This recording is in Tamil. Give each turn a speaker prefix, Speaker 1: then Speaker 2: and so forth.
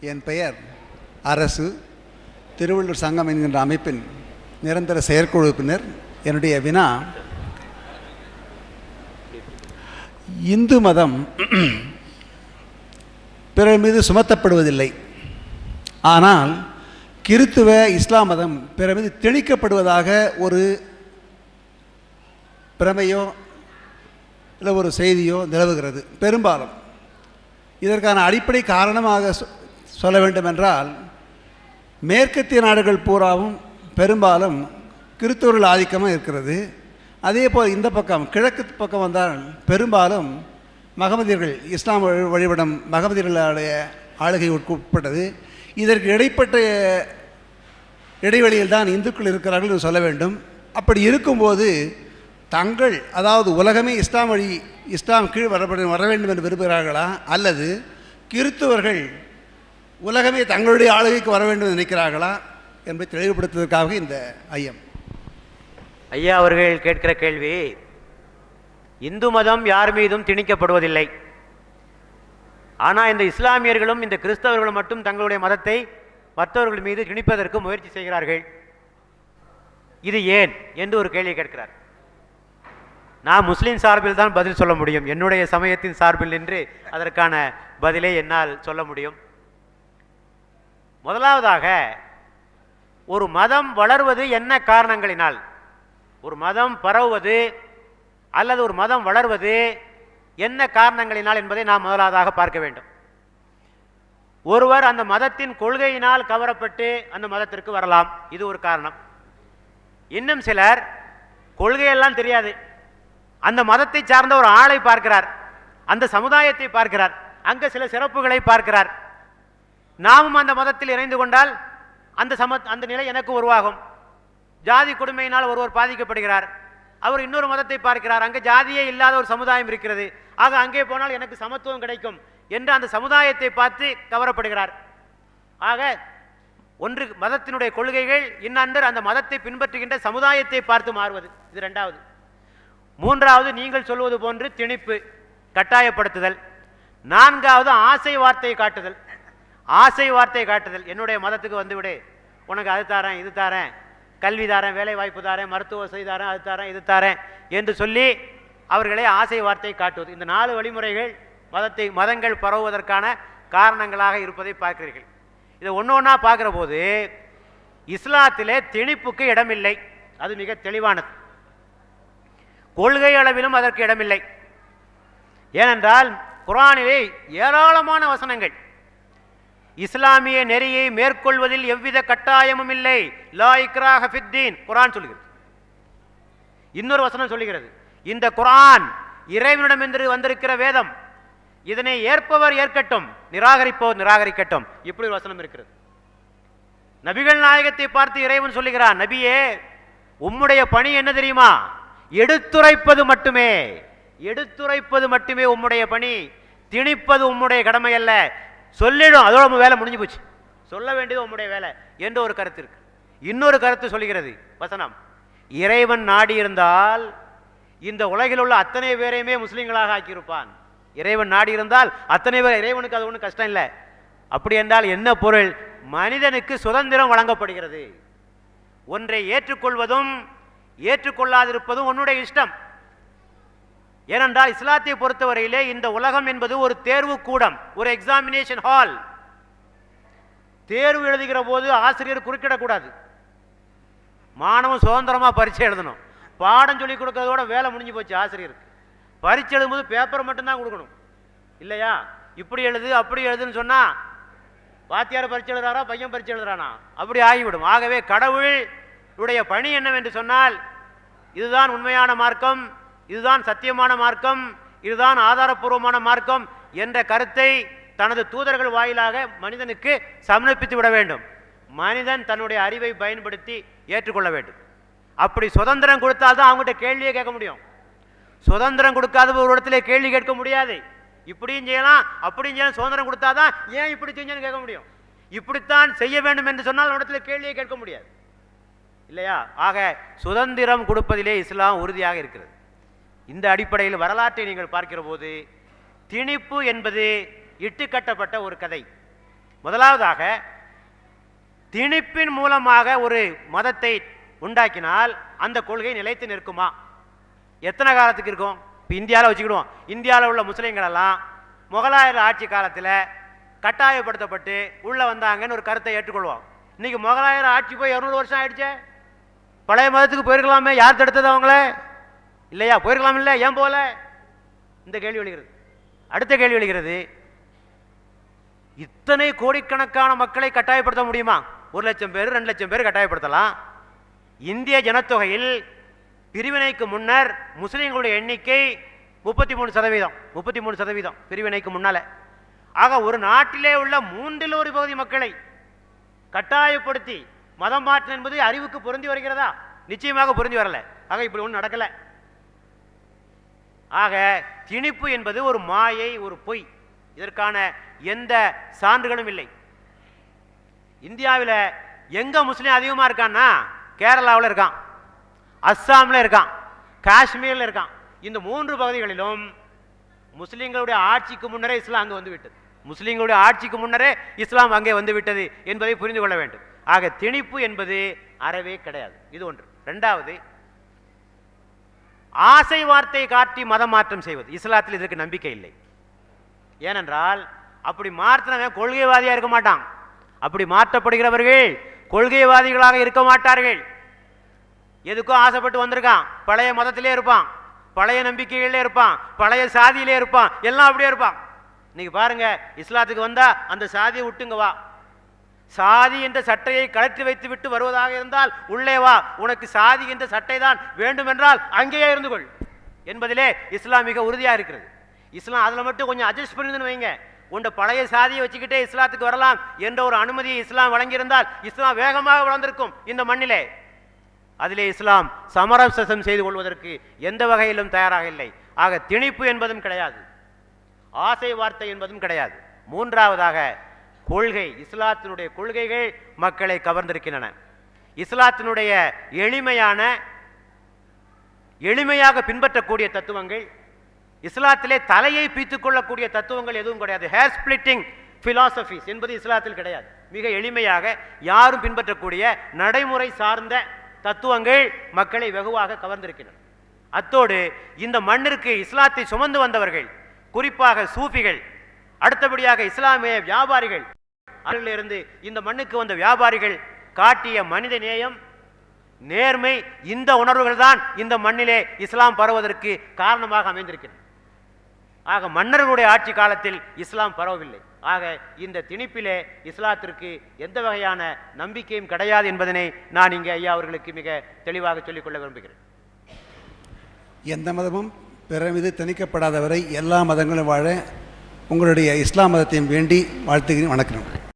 Speaker 1: என் பெயர் அரசு. திருவள்ளூர் சங்கம் என்கின்ற அமைப்பின் நிரந்தர செயற்குழு உறுப்பினர். என்னுடைய வினா இந்து மதம் பிறர் மீது சுமத்தப்படுவதில்லை. ஆனால் கிறித்துவ இஸ்லாம் மதம் பிறர் மீது திணிக்கப்படுவதாக ஒரு பிரமையோ இல்லை ஒரு செய்தியோ நிலவுகிறது. பெரும்பாலும் இதற்கான அடிப்படை காரணமாக சொல்ல வேண்டுமென்றால் மேற்கத்திய நாடுகள் பூராவும் பெரும்பாலும் கிறித்தவர்கள் ஆதிக்கமாக இருக்கிறது. அதே போல் இந்த பக்கம் கிழக்கு பக்கம் வந்தால் பெரும்பாலும் மகமதியர்கள் இஸ்லாம் வழி- வழிபடும் மகமதியர்களுடைய ஆளுகை உட்பட்டது இதற்கு இடைப்பட்ட இடைவெளியில் தான் இந்துக்கள் இருக்கிறார்கள் என்று சொல்ல வேண்டும். அப்படி இருக்கும்போது தங்கள் அதாவது உலகமே இஸ்லாம் வழி இஸ்லாம் கீழ் வர வர வேண்டும் என்று விரும்புகிறார்களா? அல்லது கிறித்துவர்கள் உலகமே தங்களுடைய ஆளுகைக்கு வர வேண்டும் என்று நினைக்கிறார்களா என்பதை தெளிவுபடுத்துவதற்காக இந்த ஐயம்.
Speaker 2: ஐயா அவர்கள் கேட்கிற கேள்வி இந்து மதம் யார் மீதும் திணிக்கப்படுவதில்லை. ஆனால் இந்த இஸ்லாமியர்களும் இந்த கிறிஸ்தவர்களும் மட்டும் தங்களுடைய மதத்தை மற்றவர்கள் மீது திணிப்பதற்கு முயற்சி செய்கிறார்கள். இது ஏன் என்று ஒரு கேள்வி கேட்கிறார். நான் முஸ்லீம் சார்பில் தான் பதில் சொல்ல முடியும். என்னுடைய சமயத்தின் சார்பில் நின்று அதற்கான பதிலை என்னால் சொல்ல முடியும். முதலாவதாக ஒரு மதம் வளர்வது என்ன காரணங்களினால்? ஒரு மதம் பரவுவது அல்லது ஒரு மதம் வளர்வது என்ன காரணங்களினால் என்பதை நாம் முதலாவதாக பார்க்க வேண்டும். ஒருவர் அந்த மதத்தின் கொள்கையினால் கவரப்பட்டு அந்த மதத்திற்கு வரலாம். இது ஒரு காரணம். இன்னும் சிலர் கொள்கையெல்லாம் தெரியாது. அந்த மதத்தை சார்ந்த ஒரு ஆளை பார்க்கிறார். அந்த சமுதாயத்தை பார்க்கிறார். அங்கே சில சிறப்புகளை பார்க்கிறார். நாமும் அந்த மதத்தில் இணைந்து கொண்டால் அந்த சம அந்த நிலை எனக்கு உருவாகும். ஜாதி கொடுமையினால் ஒருவர் பாதிக்கப்படுகிறார். அவர் இன்னொரு மதத்தை பார்க்கிறார். அங்கே ஜாதியே இல்லாத ஒரு சமுதாயம் இருக்கிறது. ஆக அங்கே போனால் எனக்கு சமத்துவம் கிடைக்கும் என்று அந்த சமுதாயத்தை பார்த்து கவரப்படுகிறார். ஆக ஒன்று மதத்தினுடைய கொள்கைகள் இன்னன்று அந்த மதத்தை பின்பற்றுகின்ற சமுதாயத்தை பார்த்து மாறுவது. இது ரெண்டாவது. மூன்றாவது நீங்கள் சொல்வது போன்று திணிப்பு கட்டாயப்படுத்துதல். நான்காவது ஆசை வார்த்தை காட்டுதல். ஆசை வார்த்தை காட்டுதல். என்னுடைய மதத்துக்கு வந்துவிடு உனக்கு அது தாரேன் இது தாரேன். கல்வி தாரேன் வேலை வாய்ப்பு தாரேன் மருத்துவ வசதி தாரேன் அது தாரேன் இது தாரேன் என்று சொல்லி அவர்களை ஆசை வார்த்தை காட்டுவது. இந்த நாலு வழிமுறைகள் மதத்தை மதங்கள் பரவுவதற்கான காரணங்களாக இருப்பதை பார்க்கிறீர்கள். இதை ஒன்று ஒன்றா பார்க்குற போது இஸ்லாத்திலே திணிப்புக்கு இடமில்லை. அது மிக தெளிவானது. கொள்கை அளவிலும் அதற்கு இடமில்லை. ஏனென்றால் குரானிலே ஏராளமான வசனங்கள். இஸ்லாமிய நெறியை மேற்கொள்வதில் எவ்வித கட்டாயமும் இல்லை. லா இக்ராஹ ஃபித்தீன். குரான் சொல்கிறது. இன்னொரு வசனம் சொல்லுகிறது இந்த குரான் இறைவனிடம் என்று வந்திருக்கிற வேதம். இதனை ஏற்பவர் ஏற்கட்டும் நிராகரிப்போர் நிராகரிக்கட்டும். இப்படி ஒரு வசனம் இருக்கிறது. நபிகள் நாயகத்தை பார்த்து இறைவன் சொல்லுகிறான் நபியே உம்முடைய பணி என்ன தெரியுமா? எடுத்துரைப்பது மட்டுமே. எடுத்துரைப்பது மட்டுமே உம்முடைய பணி. திணிப்பது உம்முடைய கடமை அல்ல. சொல்லிடும். அதோட நம்ம வேலை முடிஞ்சு போச்சு. சொல்ல வேண்டியது உம்முடைய வேலை. என்ற ஒரு கருத்து இருக்கு. இன்னொரு கருத்து சொல்லுகிறது. வசனம். இறைவன் நாடி இருந்தால் இந்த உலகில் உள்ள அத்தனை பேரையுமே முஸ்லீம்களாக ஆக்கியிருப்பான். இறைவன் நாடி இருந்தால் அத்தனை பேர் இறைவனுக்கு அது ஒன்றும் கஷ்டம் இல்லை. அப்படி என்றால் என்ன பொருள்? மனிதனுக்கு சுதந்திரம் வழங்கப்படுகிறது. ஒன்றை ஏற்றுக்கொள்வதும் ஏற்றுக்கொள்ளாதிருப்பதும் உன்னுடைய இஷ்டம். ஏனென்றால் இஸ்லாத்தை பொறுத்தவரையிலே இந்த உலகம் என்பது ஒரு தேர்வு கூடம் ஒரு எக்ஸாமினேஷன் ஹால் தேர்வு எழுதுகிற போது ஆசிரியர் குறுக்கிடக்கூடாது. மாணவன் சுதந்திரமாக பரீட்சை எழுதணும். பாடம் சொல்லி கொடுக்கறதோட வேலை முடிஞ்சு போச்சு ஆசிரியருக்கு. பரீட்சை எழுதும்போது பேப்பர் மட்டும்தான் கொடுக்கணும். இல்லையா? இப்படி எழுது அப்படி எழுதுன்னு சொன்னால் வாத்தியார் பரீட்சை எழுதுறாரா பையன் பரீட்சை எழுதுறானா? அப்படி ஆகிவிடும். ஆகவே கடவுள் உடைய பணி என்னவென்று சொன்னால் இதுதான் உண்மையான மார்க்கம். இதுதான் சத்தியமான மார்க்கம் இதுதான் ஆதாரப்பூர்வமான மார்க்கம் என்ற கருத்தை தனது தூதர்கள் வாயிலாக மனிதனுக்கு சமர்ப்பித்து விட வேண்டும். மனிதன் தன்னுடைய அறிவை பயன்படுத்தி ஏற்றுக்கொள்ள வேண்டும். அப்படி சுதந்திரம் கொடுத்தால்தான் அவங்ககிட்ட கேள்வியை கேட்க முடியும். சுதந்திரம் கொடுக்காத ஒரு இடத்துல கேள்வி கேட்க முடியாது. இப்படியும் செய்யலாம் அப்படியும் செய்யலாம் சுதந்திரம் கொடுத்தாதான் ஏன் இப்படி செஞ்சேன்னு கேட்க முடியும். இப்படித்தான் செய்ய வேண்டும் என்று சொன்னால் இடத்துல கேள்வியை கேட்க முடியாது. இல்லையா? ஆக சுதந்திரம் கொடுப்பதிலே இஸ்லாம் உறுதியாக இருக்கிறது. இந்த அடிப்படையில் வரலாற்றை நீங்கள் பார்க்கிற போது திணிப்பு என்பது இட்டுக்கட்டப்பட்ட ஒரு கதை.
Speaker 1: முதலாவதாக திணிப்பின் மூலமாக ஒரு மதத்தை உண்டாக்கினால் அந்த கொள்கை நிலைத்து நிற்குமா? எத்தனை காலத்துக்கு இருக்கும்? இப்போ இந்தியாவில் வச்சுக்கிடுவோம். இந்தியாவில் உள்ள முஸ்லீம்களெல்லாம் முகலாயர் ஆட்சி காலத்தில் கட்டாயப்படுத்தப்பட்டு உள்ளே வந்தாங்கன்னு ஒரு கருத்தை ஏற்றுக்கொள்வோம். இன்றைக்கி முகலாயர் ஆட்சி போய் இரநூறு வருஷம் ஆயிடுச்சே. பழைய மதத்துக்கு போயிருக்கலாமே யார் தடுத்தது அவங்கள? இல்லையா? போயிருக்கலாம் இல்லை ஏன் போகல? இந்த கேள்வி எழுகிறது. அடுத்த கேள்வி எழுகிறது. இத்தனை கோடிக்கணக்கான மக்களை கட்டாயப்படுத்த முடியுமா? ஒரு லட்சம் பேர் ரெண்டு லட்சம் பேர் கட்டாயப்படுத்தலாம். இந்திய ஜனத்தொகையில் பிரிவினைக்கு முன்னர் முஸ்லீம்களுடைய எண்ணிக்கை முப்பத்தி மூணு சதவீதம். முப்பத்தி மூணு சதவீதம் பிரிவினைக்கு முன்னால். ஆக ஒரு நாட்டிலே உள்ள மூன்றில் ஒரு பகுதி மக்களை கட்டாயப்படுத்தி மதம் மாற்றம் என்பது அறிவுக்கு பொருந்தி வருகிறதா? நிச்சயமாக பொருந்தி வரலை. ஆக இப்படி ஒன்றும் நடக்கலை. ஆக திணிப்பு என்பது ஒரு மாயை ஒரு பொய். இதற்கான எந்த சான்றுகளும் இல்லை. இந்தியாவில் எங்க முஸ்லீம் அதிகமாக இருக்கான்னா கேரளாவில் இருக்கான் அஸ்ஸாமில் இருக்கான் காஷ்மீரில் இருக்கான். இந்த மூன்று பகுதிகளிலும் முஸ்லீம்களுடைய ஆட்சிக்கு முன்னரே இஸ்லாம் அங்கே வந்துவிட்டது முஸ்லீம்களுடைய ஆட்சிக்கு முன்னரே இஸ்லாம் அங்கே வந்து விட்டது என்பதை புரிந்து கொள்ள வேண்டும். ஆக திணிப்பு என்பது அறவே கிடையாது. இது ஒன்று. ரெண்டாவது ஆசை வார்த்தை காட்டி மதம் மாற்றம் செய்வது. இஸ்லாத்தில் இதற்கு நம்பிக்கை இல்லை. ஏனென்றால் அப்படி மாற்றினவன் கொள்கைவாதியாக இருக்க மாட்டான். அப்படி மாற்றப்படுகிறவர்கள் கொள்கைவாதிகளாக இருக்க மாட்டார்கள். எதுக்கும் ஆசைப்பட்டு வந்திருக்கான். பழைய மதத்திலே இருப்பான். பழைய நம்பிக்கைகளிலே இருப்பான். பழைய சாதியிலே இருப்பான். எல்லாம் அப்படியே இருப்பான். இன்னைக்கு பாருங்க இஸ்லாத்துக்கு வந்தா அந்த சாதியை விட்டுங்க வா. சாதி என்ற சட்டையை கழற்றி வைத்து விட்டு வருவதாக இருந்தால் உள்ளே வா உனக்கு சாதி என்ற சட்டை தான் வேண்டுமென்றால் அங்கேயே இருந்து கொள் என்பதிலே இஸ்லாம் மிக உறுதியாக இருக்கிறது. இஸ்லாம் அதில் மட்டும் கொஞ்சம் அட்ஜஸ்ட் பண்ணிருந்துன்னு வைங்க. உண்ட பழைய சாதியை வச்சுக்கிட்டே இஸ்லாத்துக்கு வரலாம் என்ற ஒரு அனுமதியை இஸ்லாம் வழங்கியிருந்தால் இஸ்லாம் வேகமாக வளர்ந்திருக்கும் இந்த மண்ணிலே. அதிலே இஸ்லாம் சமரசம் செய்து கொள்வதற்கு எந்த வகையிலும் தயாராக இல்லை. ஆக திணிப்பு என்பதும் கிடையாது. ஆசை வார்த்தை என்பதும் கிடையாது. மூன்றாவதாக கொள்கை இஸ்லாத்தினுடைய கொள்கைகள் மக்களை கவர்ந்திருக்கின்றன. இஸ்லாத்தினுடைய எளிமையான எளிமையாக பின்பற்றக்கூடிய தத்துவங்கள் இஸ்லாத்திலே தலையை பீத்துக் கொள்ளக்கூடிய தத்துவங்கள் எதுவும் கிடையாது. ஹேர் ஸ்பிளிட்டிங் பிலாசபிஸ் என்பது இஸ்லாத்தில் கிடையாது. மிக எளிமையாக யாரும் பின்பற்றக்கூடிய நடைமுறை சார்ந்த தத்துவங்கள் மக்களை வெகுவாக கவர்ந்திருக்கின்றன. அத்தோடு இந்த மண்ணிற்கு இஸ்லாத்தை சுமந்து வந்தவர்கள் குறிப்பாக சூஃபிகள் அடுத்தபடியாக இஸ்லாமிய வியாபாரிகள். அதிலிருந்து இந்த மண்ணுக்கு வந்த வியாபாரிகள் காட்டிய மனித நேயம் நேர்மை இந்த உணர்வுகள் தான் இந்த மண்ணிலே இஸ்லாம் பரவுவதற்கு காரணமாக அமைந்திருக்கிறது ஆக மன்னர்களுடைய ஆட்சி காலத்தில் இஸ்லாம் பரவவில்லை. ஆக இந்த திணிப்பிலே இஸ்லாத்திற்கு எந்த வகையான நம்பிக்கையும் கிடையாது என்பதனை நான் இங்கே ஐயா அவர்களுக்கு மிக தெளிவாக சொல்லிக்கொள்ள விரும்புகிறேன்.
Speaker 3: எந்த மதமும் பிற மீது எல்லா மதங்களும் வாழ உங்களுடைய இஸ்லாம் மதத்தையும் வேண்டி வாழ்த்துகிறேன். வணக்கம்.